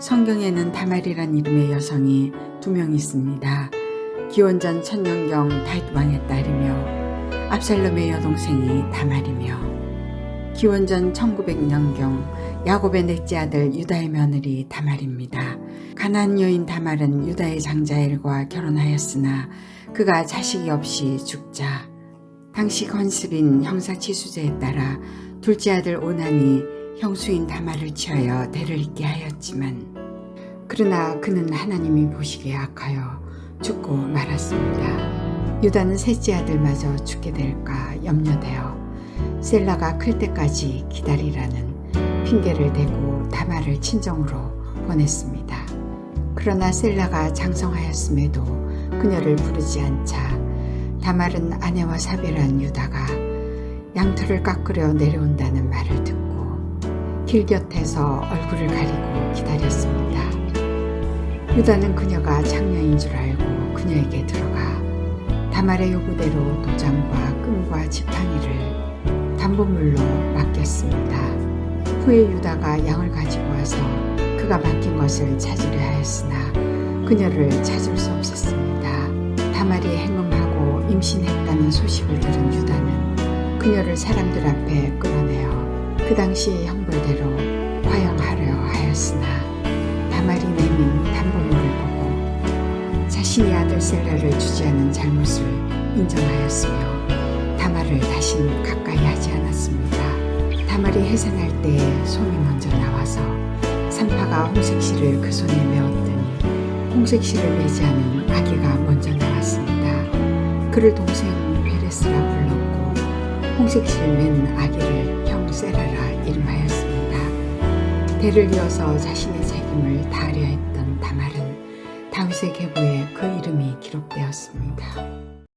성경에는 다말이란 이름의 여성이 두 명 있습니다. 기원전 천년경 다윗 왕의 딸이며 압살롬의 여동생이 다말이며 기원전 1900년경 야곱의 넷째 아들 유다의 며느리 다말입니다. 가나안 여인 다말은 유다의 장자엘과 결혼하였으나 그가 자식이 없이 죽자 당시 건슬인 형사치수제에 따라 둘째 아들 오난이 형수인 다말을 취하여 대를 잇게 하였지만 그러나 그는 하나님이 보시기에 악하여 죽고 말았습니다. 유다는 셋째 아들마저 죽게 될까 염려되어 셀라가 클 때까지 기다리라는 핑계를 대고 다말을 친정으로 보냈습니다. 그러나 셀라가 장성하였음에도 그녀를 부르지 않자 다말은 아내와 사별한 유다가 양털을 깎으려 내려온다는 말을 듣고 길 곁에서 얼굴을 가리고 기다렸습니다. 유다는 그녀가 장녀인 줄 알고 그녀에게 들어가 다말의 요구대로 도장과 끈과 지팡이를 담보물로 맡겼습니다. 후에 유다가 양을 가지고 와서 그가 맡긴 것을 찾으려 하였으나 그녀를 찾을 수 없었습니다. 다말이 행음하고 임신했다는 소식을 들은 유다는 그녀를 사람들 앞에 끌어내어 그 당시 형벌대로 화형하려 하였으나 다말이 내민 담보물을 보고 자신이 아들 셀라를 주지 않은 잘못을 인정하였으며 다말을 다신 가까이 하지 않았습니다. 다말이 해산할 때에 솜이 먼저 나와서 산파가 홍색실을 그 손에 메었더니 홍색실을 매지 않은 아기가 먼저 나왔습니다. 그를 동생 베레스라 불렀고 홍색실 맨 아기를 형 세라라 이름하였습니다. 대를 이어서 자신의 책임을 다하려 했던 다말은 다윗의 계보에 그 이름이 기록되었습니다.